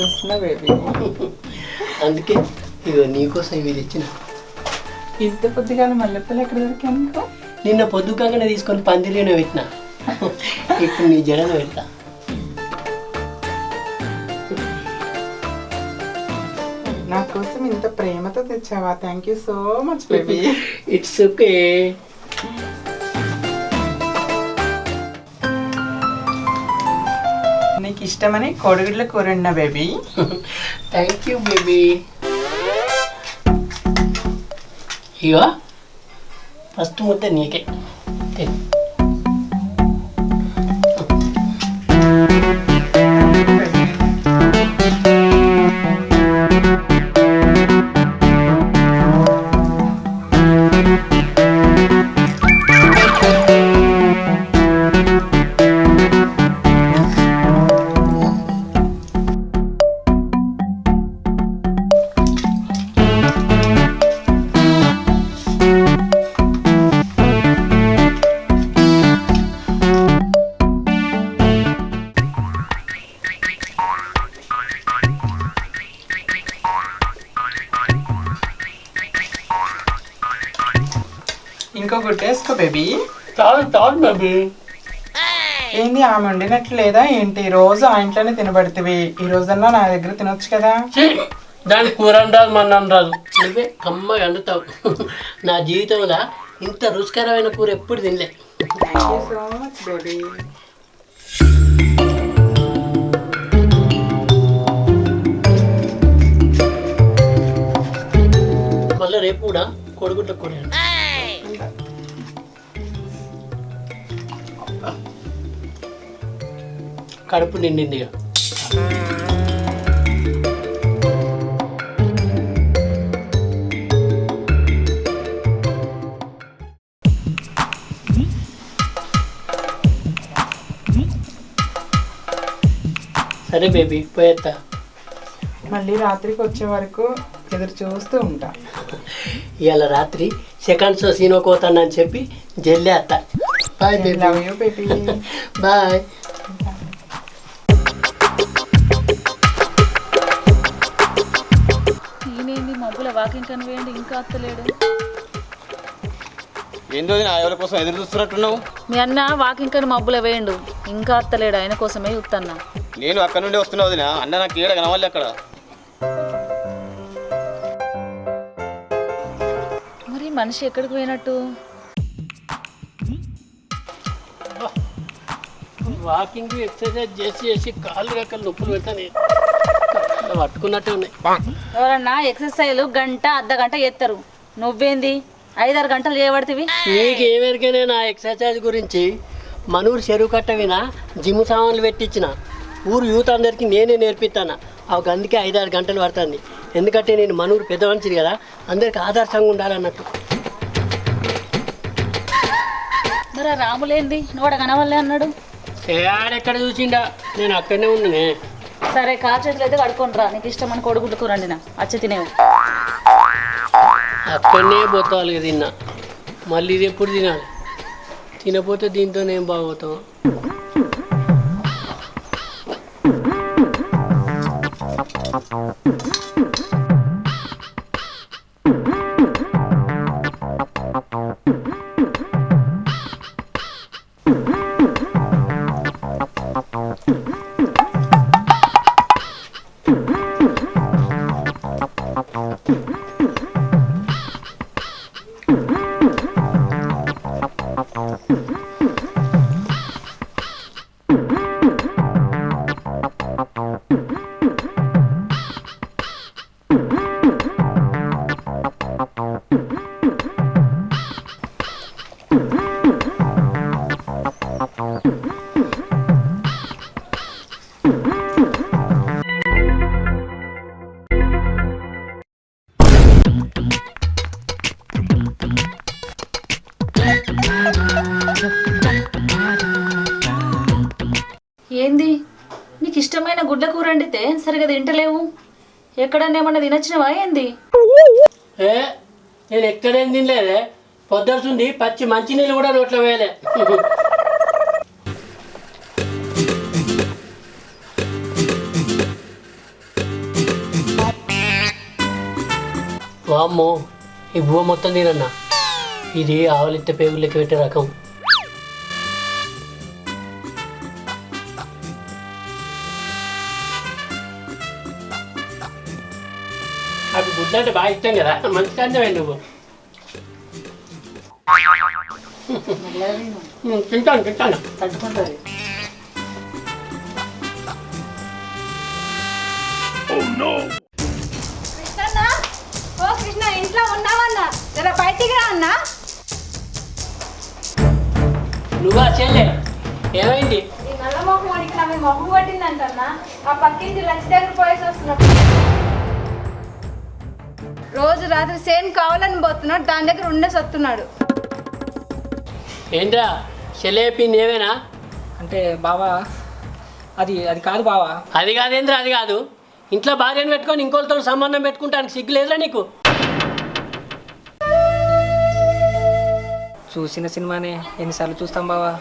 చూస్తున్నా బేబీ అందుకే ఇగో నీకోసం ఇవి తెచ్చిన ఇంత పొద్దుగా మల్లెపూలు ఎక్కడ దొరికాయి నీకు? నిన్న పొద్దుకంగానే తీసుకొని పందిరిలో పెట్టిన. ఇప్పుడు నీ జడలో పెడతా నా కోసం ఇంత ప్రేమతో తెచ్చావా? Thank you so much baby it's okay ఇష్టమని కోడిగుడ్ల కూర వండినా బేబీ. థ్యాంక్ యూ బేబీ ఇగో ఫస్ట్ ముద్ద నీకే. తిను. ఇంకో గుడ్డ వేసుకో బేబీ. చాలు చాలు బేబీ. ఏంది ఆమె వండినట్లు లేదా ఏంటి రోజు ఆ ఇంట్లోనే తినబడుతుంది ఈ రోజన్నా నా దగ్గర తినొచ్చు కదా! దాని కూర రాదు మన రాదు. నువ్వే కమ్మగా వండుతావు. నా జీవితంలో ఇంత రుచికరమైన కూర ఎప్పుడు తినలే. Thank you so much baby మళ్ళీ రేపు కూడా కొడుగుడ్ల కూర కడుపు నిండిందిగా. సరే బేబీ పోయేస్తా మళ్ళీ రాత్రికి వచ్చే వరకు ఎదురు చూస్తూ ఉంటా. ఇవాళ రాత్రి సెకండ్ షో సీనో కోతానని చెప్పి జల్లేస్తా bye baby love you baby bye ఈయనేంది? మబ్బుల వాకింగ్ కనివేయండి ఇంకా అత్తలేడు. ఏందో నా ఎవరి కోసం ఎదురు చూస్తున్నట్టున్నావు? మీ అన్న వాకింగ్ కని మబ్బుల వేయండు ఇంకా అత్తలేడు ఆయన కోసమే చూస్తున్నా నేను అక్కడ నుండి వస్తున్నా వదిన అన్న నాకు ఏడ కనవాలి అక్కడ. మరి మనిషి ఎక్కడికి పోయినట్టు? వాకింగ్ ఎక్సర్సైజ్ చేసి చేసి కాళ్ళు రెక్కలు నొప్పులు పెడతాను. పట్టుకున్నట్టే ఉన్నాయి. ఎవరన్నా ఎక్సర్సైజ్ గంట అర్ధ గంట చేస్తారు. నువ్వేంది? ఐదారు గంటలు చేయబడితివి? నీకు ఏమెరికైనా నా ఎక్సర్సైజ్ గురించి మనూరు చెరువు కట్ట విన జిమ్ సామాన్లు పెట్టించిన. ఊరు యూత్ అందరికీ నేనే నేర్పిస్తాను? ఒక అందుకే ఐదారు గంటలు పడుతుంది. ఎందుకంటే నేను మనూరు పెద్ద మనిషిని కదా. అందరికి ఆదర్శంగా ఉండాలన్నట్టు. ఆ రాములేంది? నోడ కనవల్లే అన్నాడు. ఏడెక్కడ చూసిండా? నేను అక్కడనే ఉండినే సరే కాల్ చేతులు అయితే కడుక్కొని రా. నీకు ఇష్టం అని కోడి కూర వండినా. వచ్చి తినేవి. అక్కడనే పోతావాలి తిన్నా. మళ్ళీ ఇది ఎప్పుడు తినాలి? తినపోతే దీంతో ఏం బాగోతాం ఎక్కడన్నా ఏమన్నా తినొచ్చినవా ఏంది? ఏ నేను ఎక్కడేం తినలేదే. పొద్దుతుంది పచ్చి మంచినీళ్ళు కూడా నోట్లో వేయలే. వామ్మో ఈ బువ్వ మొత్తం తినన్నా. ఇది ఆవలిత్త పేగులకి పెట్టే రకం. అంటే బాగా ఇష్టం కదా. మంచి అంటే నువ్వు. తింటాను తింటాను. తట్టుకుంటుంది కృష్ణన్న ఓ కృష్ణ ఇంట్లో ఉన్నావన్నా? జర బయటికి రా అన్నా. నువ్వా చెల్లె? ఏమైంది? ఈ నల్ల మొహం వాడికి నా మీద మొహం పట్టిందంటన్నా. ఆ పక్కింటి లంచ్ దగ్గర పోయేసి వస్తున్నప్పుడు రోజు రాత్రి సేమ్ కావాలని పోతున్నాడు దాని దగ్గర ఉండేసి వస్తున్నాడు ఏంట్రా చెల్లె చెప్పింది ఏమైనా అంటే బావా అది అది కాదు బావా. అది కాదేంద్ర అది కాదు. ఇంట్లో భార్యను పెట్టుకొని ఇంకోళ్ళతో సంబంధం పెట్టుకుంటానికి సిగ్గు లేదురా నీకు? చూసిన సినిమానే ఎన్నిసార్లు చూస్తాం బావా.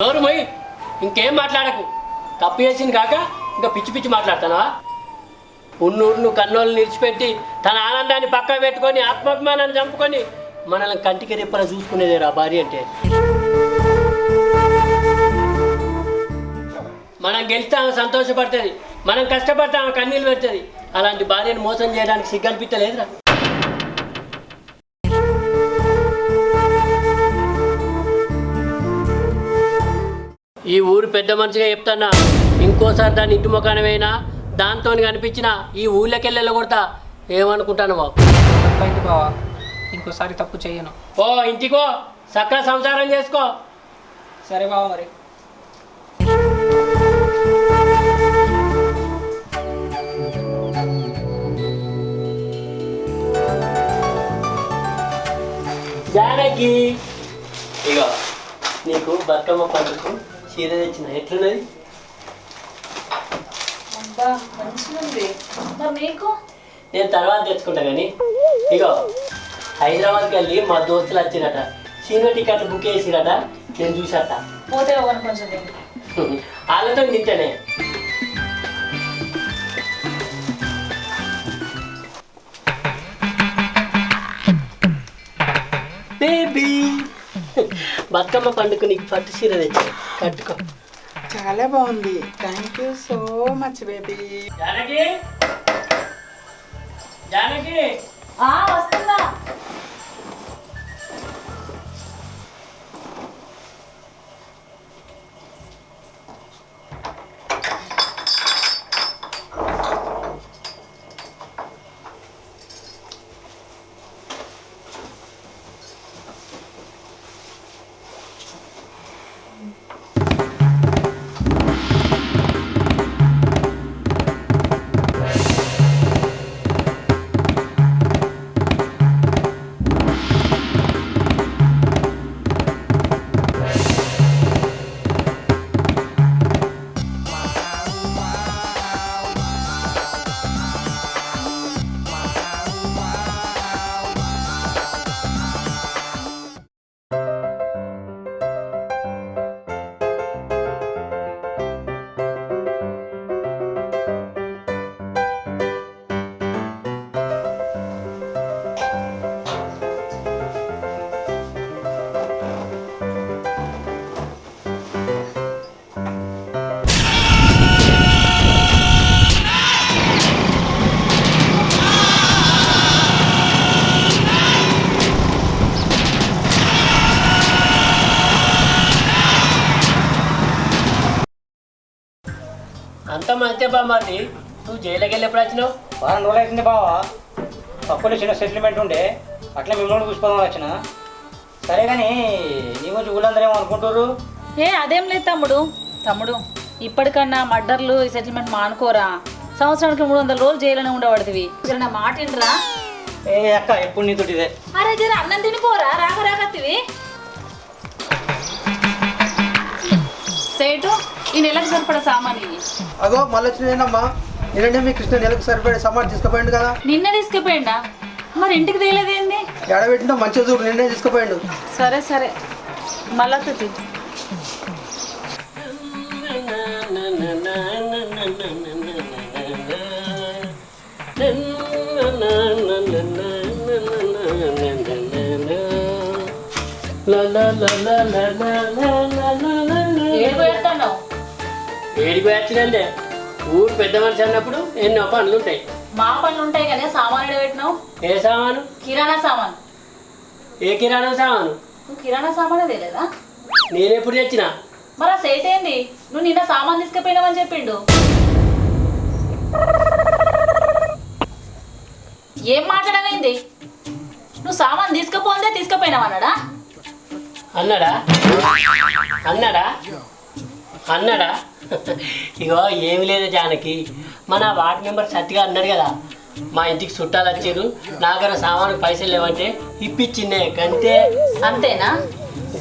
నోరు మొయ్యి ఇంకేం మాట్లాడకు. తప్పు చేసింది కాక ఇంకా పిచ్చి పిచ్చి మాట్లాడతానా ఉన్నూరును కన్నోళ్ళు నిలిచిపెట్టి తన ఆనందాన్ని పక్క పెట్టుకొని ఆత్మాభిమానాన్ని చంపుకొని మనల్ని కంటికి రెప్పన చూసుకునేదేరా భార్య అంటే. మనం గెలిస్తే ఆమె సంతోషపడుతుంది మనం కష్టపడితే ఆమె కన్నీళ్ళు పెడుతుంది. అలాంటి భార్యను మోసం చేయడానికి సిగ్గనిపించలేదురా ఈ ఊరు పెద్ద మనిషిగా చెప్తానా ఇంకోసారి దాన్ని ఇంటి ముఖానమైనా దాంతో కనిపించిన ఈ ఊళ్ళోకి వెళ్ళి కొడతా ఏమనుకుంటాను బాబు? తప్పైంది బావా. ఇంకోసారి తప్పు చేయను ఓ ఇంటికో చక్కగా సంసారం చేసుకో. సరే బావా మరి. జానకి ఇగో నీకు బతుకమ్మ పండుగకు చీర తెచ్చిన ఎట్లున్నది? మంచిగుంది మరి నీకు నేను తర్వాత తెచ్చుకుంటా కానీ. ఇగో హైదరాబాద్కి వెళ్ళి మా దోస్తులు వచ్చిరట. సినిమా టికెట్లు బుక్ చేసిరట. నేను చూసట పోతే కొంచెం వాళ్ళతో తింటానే బేబీ. బతుకమ్మ పండుగ నీకు పట్టు చీర తెచ్చా. కట్టుకో. చాలా బాగుంది. Thank you so much baby Janaki? Janaki? ఆ బామ్మారి నువ్వు జైలుకి వెళ్ళి ఎప్పుడు వచ్చినావు? వారం రోజులు అవుతుంది బావా. పప్పులో చిన్న సెటిల్మెంట్ ఉండే. అట్లా మిమ్మల్ని చూసుకోదాం వచ్చిన. సరే కానీ నీ గురించి ఊళ్ళందరూ ఏమో అనుకుంటారు ఏ అదేం లేదు తమ్ముడు. తమ్ముడు ఇప్పటికన్నా మర్డర్లు ఈ సెటిల్మెంట్ మానుకోరా. సంవత్సరానికి మూడు వందల రోజులు జైలునే ఉండబడుతుంది జర నా మాట వినరా? ఏ అక్క ఎప్పుడు నీతోటి ఇదే అరే జర అన్నం తినిపోరా? రాక రాకత్తివి సేటు. ఈ నెలకు సరిపడా సామాన్ ఇవి అగో మళ్ళీ వచ్చిందేనమ్మా నిన్ననే మీ కృష్ణ నెలకు సరిపడే సామాన్ తీసుకుపోయిండు కదా. నిన్న తీసుకుపోయిండా? మరి ఇంటికి తేలేదేంది ఎడబెట్టినా మంచిగా చూడు నిన్నే తీసుకుపోయిండు. సరే సరే. మళ్ళా తుతి ఏడు ఏడికి వచ్చినందే ఊరు పెద్ద మనిషి అన్నప్పుడు ఎన్నో పనులు ఉంటాయి మా పనులు ఉంటాయి కానీ సామాన్ పెట్టినావు? ఏ సామాను? కిరాణా సామాన్. ఏ కిరాణా సామాను? నువ్వు కిరాణా సామానే తేలేదా? నేనెప్పుడు తెచ్చినా? మరి సేట్ ఏంది? నువ్వు నిన్న సామాన్ తీసుకుపోయినావని చెప్పిండు. ఏం మాట్లాడమైంది నువ్వు సామాన్ తీసుకుపోందే తీసుకుపోయినావన్నాడా? అన్నాడా అన్నాడా? అన్నాడా? ఇగో ఏమి లేదు జానకి. మన వార్డ్ మెంబర్ సత్తిగా అన్నాడు కదా. మా ఇంటికి చుట్టాలు వచ్చారు. నాగర సామాను పైసలు లేవంటే ఇప్పించిందే గంతే. అంతేనా?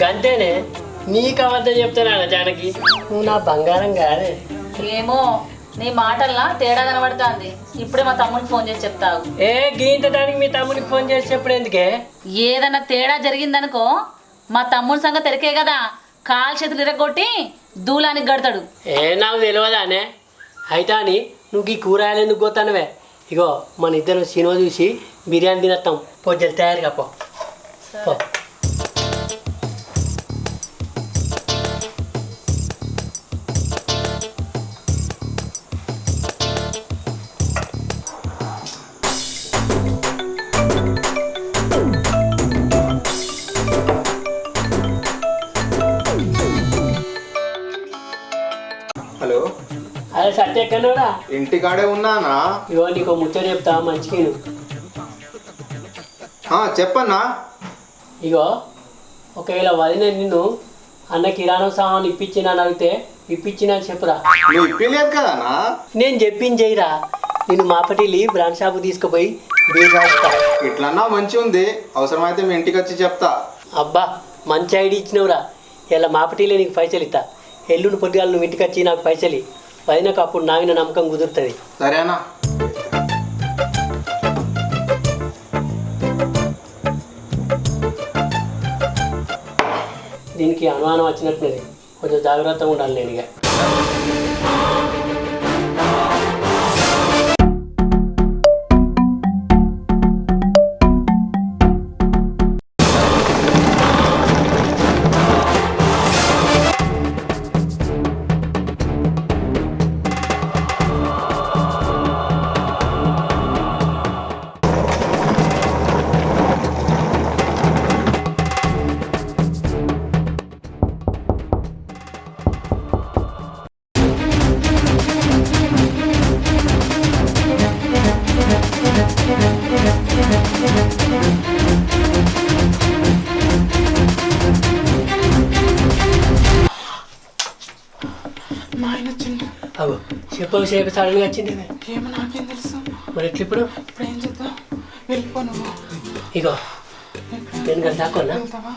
గంతేనే. నీకు అబద్ధం చెప్తానా జానకి? నువ్వు నా బంగారం కాదే ఏమో నీ మాటల్లా తేడా కనబడుతుంది. ఇప్పుడే మా తమ్ముడికి ఫోన్ చేసి చెప్తావు. ఏ గీంత దానికి మీ తమ్ముడికి ఫోన్ చేసి చెప్పడం ఎందుకే? ఏదన్నా తేడా జరిగిందనుకో మా తమ్ముడి సంగతి తెరికే కదా. కాలు చేతులు ఇరగొట్టి దూలానికి గడతాడు ఏ నాకు తెలియదానే అయితే అని నువ్వు ఈ కూరగాయలు ఎందుకు పోతానవే ఇగో మన ఇద్దరం సినిమా చూసి బిర్యానీ తినేస్తాం. పొద్దులు తయారుగా పో. ఎక్కడోడా ఇంటికాడే ఉన్నానా? ఇగో నీకు ముచ్చట చెప్తా. ఆ, చెప్పన్నా. ఇగో ఒకవేళ వదిన నిన్ను అన్న కిరాణా సామాన్ ఇప్పించిన అని అడిగితే ఇప్పించిన అని చెప్పురా. ఇప్పలేదు కదనా నేను చెప్పింది చెయ్యిరా నేను మాపటిల్లి బ్రాండ్ షాప్ తీసుకుపోయి బీర్ రాస్తా. ఇట్లన్నా మంచి ఉంది అవసరమైతే మీ ఇంటికి వచ్చి చెప్తా. అబ్బా మంచి ఐడియా ఇచ్చినవురా. ఇలా మాపటిలే నీకు పైసలు ఇస్తా ఎల్లుండి పొద్దుగాల నువ్వు ఇంటికి వచ్చి నాకు పైసలు వదినకు అప్పుడు నా మీద నమ్మకం కుదురుతుంది. సరేనా? దీనికి అనుమానం వచ్చినట్టున్నది కొంచెం జాగ్రత్తగా ఉండాలి నేను ఇక. మా ఆయన వచ్చిండు అవు చెప్పు సేపు సడన్గా వచ్చింది ఏమో నాకేం తెలుసు. మరి ఎట్లా ఇప్పుడు ఇప్పుడు ఏం చేద్దాం? వెళ్ళిపో నువ్వు. ఇగో వెనుక దాక్కున్నా. వెళ్తావా?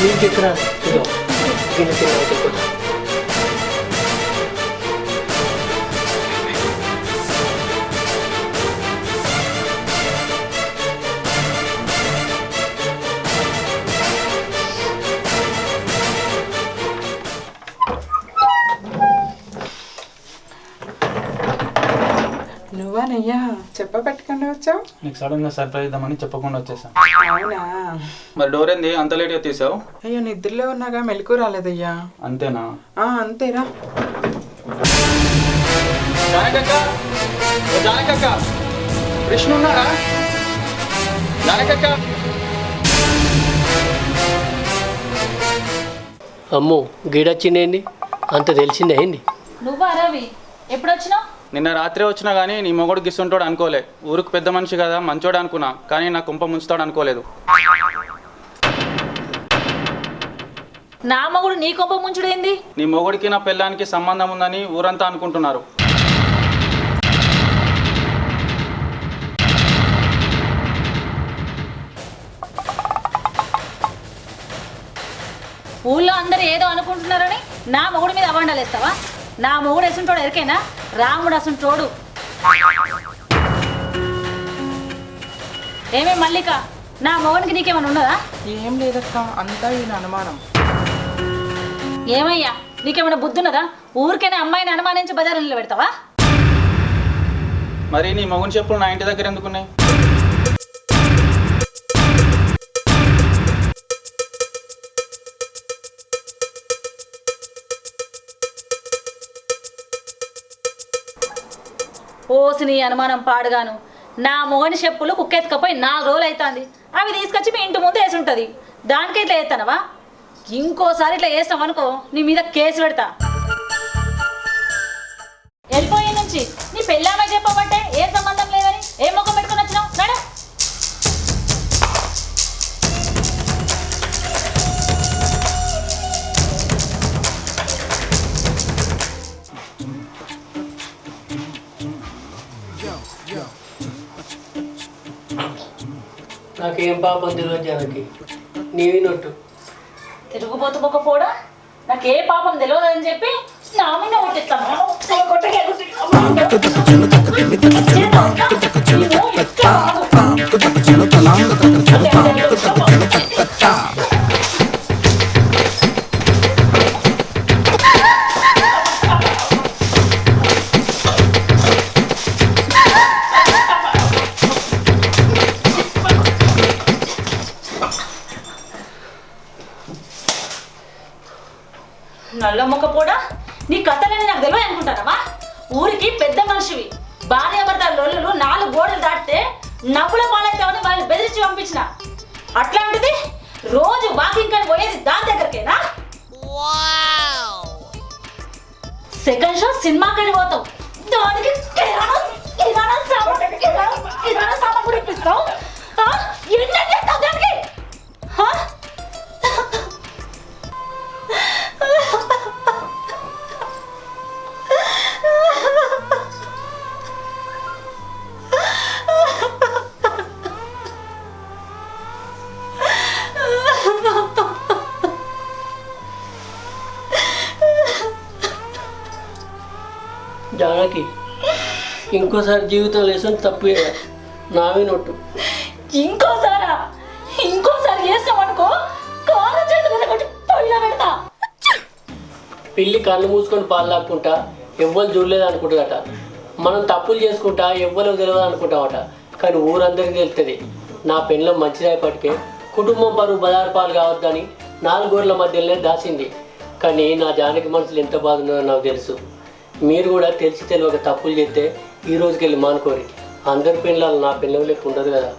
నీకు ఎక్కడ ఇగో గిన్నె నువ్వా నయ్యా? చెప్ప పెట్టుకుండా వచ్చావు? నీకు సడన్గా సర్ప్రైజ్ ఇద్దామని చెప్పకుండా వచ్చేసాను. అవునా? మరి డోర్ ఏంది? అంత లేట్గా తీసావు? అయ్యో నిద్రలో ఉన్నాగా మెలకు రాలేదయ్యా. అంతేనా? ఆ, అంతేరా జానకక్క! ఓ జానకక్క! విష్ణు ఉన్నారా జానకక్క! అమ్మో గీడొచ్చిందేంది అంత తెలిసిందే ఏంది నువ్వా రవి? ఎప్పుడొచ్చినావు? నిన్న రాత్రే వచ్చినా కానీ నీ మొగడు గిస్తుంటాడు అనుకోలే. ఊరుకు పెద్ద మనిషి కదా మంచోడు అనుకున్నా కానీ నా కుంప ముంచుతాడు అనుకోలేదు. నా మొగుడు నీ కుంప ముంచుడేంది? నీ మొగుడికి నా పెళ్ళానికి సంబంధం ఉందని ఊరంతా అనుకుంటున్నారు. ఊళ్ళో అందరు ఏదో అనుకుంటున్నారని నా మొగుడు మీద అవాండాలేస్తావా నా మొగుడు వేసుంటోడు ఎరికేనా? రాముడు అసుంటోడు. ఏమే మల్లిక నా మొగుడికి నీకేమైనా ఉన్నదా? ఏం లేదక్క అంతా ఈయన అనుమానం. ఏమయ్యా నీకేమైనా బుద్ధి ఉన్నదా ఊరికైనా అమ్మాయిని అనుమానించి బజారు నిలబెడతావా? మరి నీ మొగుని చెప్పులు నా ఇంటి దగ్గర ఎందుకున్నాయి? ఓసిని అనుమానం పాడుగాను. నా మొగని చెప్పులు కుక్కెత్తుకపోయి నాలుగు రోజులు అవుతుంది అవి తీసుకొచ్చి మీ ఇంటి ముందు వేసి ఉంటుంది దానికి ఇట్లా వేస్తానవా? ఇంకోసారి ఇట్లా వేస్తాం అనుకో నీ మీద కేసు పెడతా. వెళ్ళిపోయే నుంచి నీ పెళ్ళామే చెప్పబట్టి నాకేం పాపం తెలియదు జానకి నీవి నొట్టు తిరుగుబోతు ఒక పోడా నాకు ఏ పాపం తెలియదు అని చెప్పి నా మీద కొట్టిస్తాను అట్లాంటిది రోజు వాకింగ్ అని పోయేది దాని దగ్గరకేనా? సెకండ్ షో సినిమాకని పోతాం. దానికి కిరాణా కిరాణా సామాన్ కిరాణా కిరాణా సామాన్ కూడా ఇప్పిస్తాం. ఆ? ఇంకోసారి జీవితం లేసం తప్పు నావి నొట్టు. ఇంకోసారా? ఇంకోసారి చేస్తామనుకో కాలు చేతులు కొట్టి పొయ్యిలో పెడతా. పిల్లి కళ్ళు మూసుకొని పాలు లాక్కుంటా ఎవ్వరు చూడలేదు అనుకుంటుందట మనం తప్పులు చేసుకుంటా ఎవ్వరు తెలియదు అనుకుంటామట కానీ ఊరందరికీ తెలుస్తుంది నా పెళ్ళం మంచిదైపటికే కుటుంబం పరువు బదారు పాలు కావద్దని నాలుగు గోర్ల మధ్యలోనే దాచింది. కానీ నా జానకి మనసులు ఎంత బాధ ఉన్నదో నాకు తెలుసు. మీరు కూడా తెలిసి తెలియక తప్పులు చేస్తే ఈ రోజుకి వెళ్ళి మానుకోరి. అందరి పెళ్ళాలు నా పెళ్ళం ఉండదు కదా.